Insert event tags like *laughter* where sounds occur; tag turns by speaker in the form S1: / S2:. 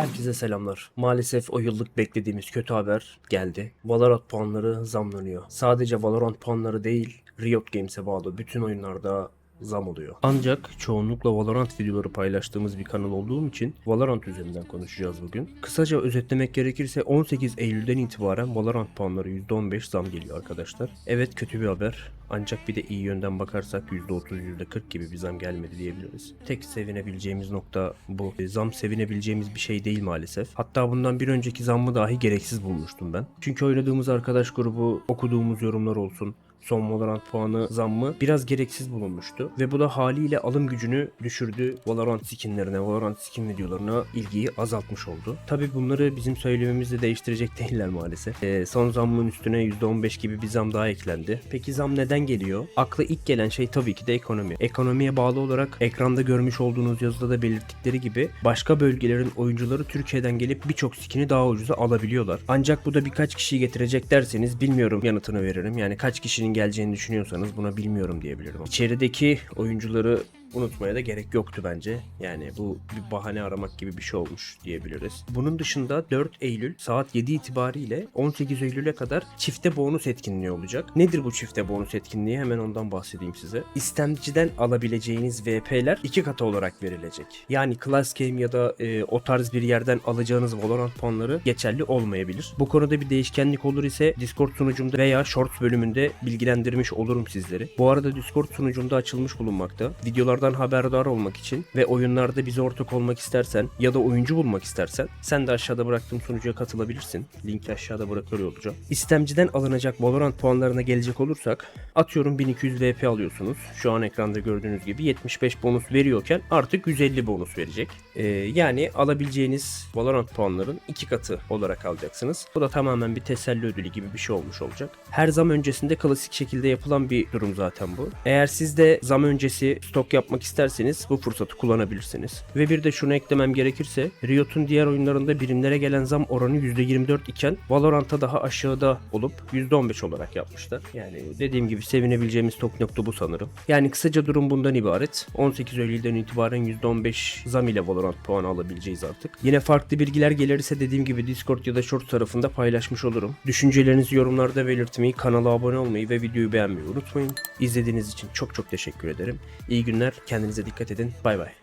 S1: Herkese selamlar. Maalesef o yıllık beklediğimiz kötü haber geldi. Valorant puanları zamlanıyor. Sadece Valorant puanları değil, Riot Games'e bağlı bütün oyunlarda zam oluyor. Ancak çoğunlukla Valorant videoları paylaştığımız bir kanal olduğum için Valorant üzerinden konuşacağız bugün. Kısaca özetlemek gerekirse 18 Eylül'den itibaren Valorant puanları %15 zam geliyor arkadaşlar. Evet kötü bir haber. Ancak bir de iyi yönden bakarsak %30, %40 gibi bir zam gelmedi diyebiliriz. Tek sevinebileceğimiz nokta bu. E, Zam sevinebileceğimiz bir şey değil maalesef. Hatta bundan bir önceki zammı dahi gereksiz bulmuştum ben. Çünkü oynadığımız arkadaş grubu, okuduğumuz yorumlar olsun, son Valorant puanı zammı biraz gereksiz bulunmuştu. Ve bu da haliyle alım gücünü düşürdü. Valorant skinlerine, Valorant skin videolarına ilgiyi azaltmış oldu. Tabi bunları bizim söylememizle değiştirecek *laughs* değiller maalesef. Ee, son zammın üstüne %15 gibi bir zam daha eklendi. Peki zam neden geliyor? Akla ilk gelen şey tabii ki de ekonomi. Ekonomiye bağlı olarak ekranda görmüş olduğunuz yazıda da belirttikleri gibi başka bölgelerin oyuncuları Türkiye'den gelip birçok skini daha ucuza alabiliyorlar. Ancak bu da birkaç kişiyi getirecek derseniz bilmiyorum yanıtını veririm. Yani kaç kişinin geleceğini düşünüyorsanız buna bilmiyorum diyebilirim. İçerideki oyuncuları unutmaya da gerek yoktu bence. Yani bu bir bahane aramak gibi bir şey olmuş diyebiliriz. Bunun dışında 4 Eylül saat 7 itibariyle 18 Eylül'e kadar çifte bonus etkinliği olacak. Nedir bu çifte bonus etkinliği? Hemen ondan bahsedeyim size. İstemciden alabileceğiniz VP'ler iki katı olarak verilecek. Yani Class Game ya da e, o tarz bir yerden alacağınız Valorant puanları geçerli olmayabilir. Bu konuda bir değişkenlik olur ise Discord sunucumda veya Shorts bölümünde bilgilendirmiş olurum sizleri. Bu arada Discord sunucumda açılmış bulunmakta. Videolardan haberdar olmak için ve oyunlarda bize ortak olmak istersen ya da oyuncu bulmak istersen sen de aşağıda bıraktığım sunucuya katılabilirsin. Linki aşağıda bırakıyor olacağım. İstemciden alınacak Valorant puanlarına gelecek olursak atıyorum 1200 VP alıyorsunuz. Şu an ekranda gördüğünüz gibi 75 bonus veriyorken artık 150 bonus verecek. Ee, yani alabileceğiniz Valorant puanların iki katı olarak alacaksınız. Bu da tamamen bir teselli ödülü gibi bir şey olmuş olacak. Her zam öncesinde klasik şekilde yapılan bir durum zaten bu. Eğer siz de zam öncesi stok yapmak isterseniz bu fırsatı kullanabilirsiniz. Ve bir de şunu eklemem gerekirse Riot'un diğer oyunlarında birimlere gelen zam oranı %24 iken Valorant'a daha aşağıda olup %15 olarak yapmışlar. Yani dediğim gibi sevinebileceğimiz top nokta bu sanırım. Yani kısaca durum bundan ibaret. 18 Eylül'den itibaren %15 zam ile Valorant puanı alabileceğiz artık. Yine farklı bilgiler gelirse dediğim gibi Discord ya da Short tarafında paylaşmış olurum. Düşüncelerinizi yorumlarda belirtmeyi, kanala abone olmayı ve videoyu beğenmeyi unutmayın. İzlediğiniz için çok çok teşekkür ederim. İyi günler, kendinize dikkat edin. Bay bay.